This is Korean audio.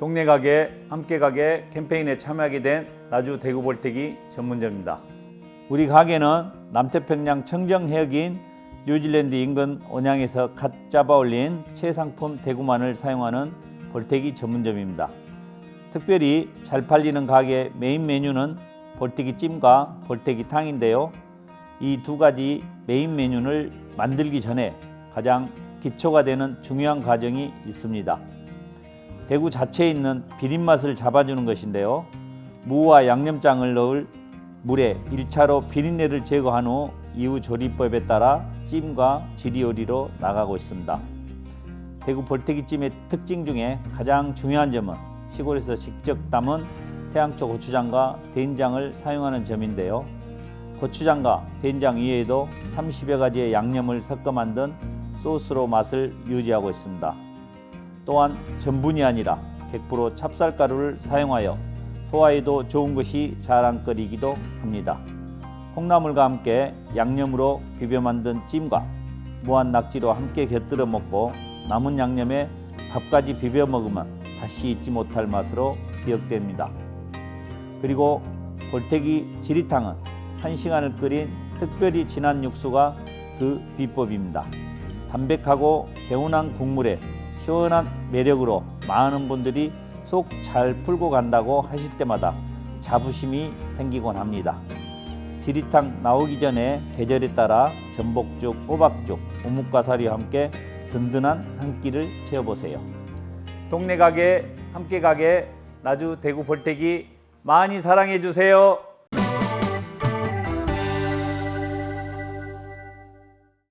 동네 가게 함께 가게 캠페인에 참여하게 된 나주 대구 볼테기 전문점입니다. 우리 가게는 남태평양 청정 해역인 뉴질랜드 인근 온양에서 갓 잡아 올린 최상품 대구만을 사용하는 볼테기 전문점입니다. 특별히 잘 팔리는 가게 메인 메뉴는 볼테기 찜과 볼테기 탕인데요. 이 두 가지 메인 메뉴를 만들기 전에 가장 기초가 되는 중요한 과정이 있습니다. 대구 자체에 있는 비린 맛을 잡아주는 것인데요. 무와 양념장을 넣을 물에 1차로 비린내를 제거한 후 이후 조리법에 따라 찜과 지리 요리로 나가고 있습니다. 대구 볼테기찜의 특징 중에 가장 중요한 점은 시골에서 직접 담은 태양초 고추장과 된장을 사용하는 점인데요. 고추장과 된장 이외에도 30여 가지의 양념을 섞어 만든 소스로 맛을 유지하고 있습니다. 또한 전분이 아니라 100% 찹쌀가루를 사용하여 소화에도 좋은 것이 자랑거리이기도 합니다. 콩나물과 함께 양념으로 비벼 만든 찜과 무한 낙지로 함께 곁들여 먹고 남은 양념에 밥까지 비벼 먹으면 다시 잊지 못할 맛으로 기억됩니다. 그리고 볼태기 지리탕은 한시간을 끓인 특별히 진한 육수가 그 비법입니다. 담백하고 개운한 국물에 시원한 매력으로 많은 분들이 속 잘 풀고 간다고 하실 때마다 자부심이 생기곤 합니다. 지리탕 나오기 전에 계절에 따라 전복죽, 호박죽, 오목가사리와 함께 든든한 한 끼를 채워보세요. 동네 가게 함께 가게 나주 대구 볼태기 많이 사랑해 주세요.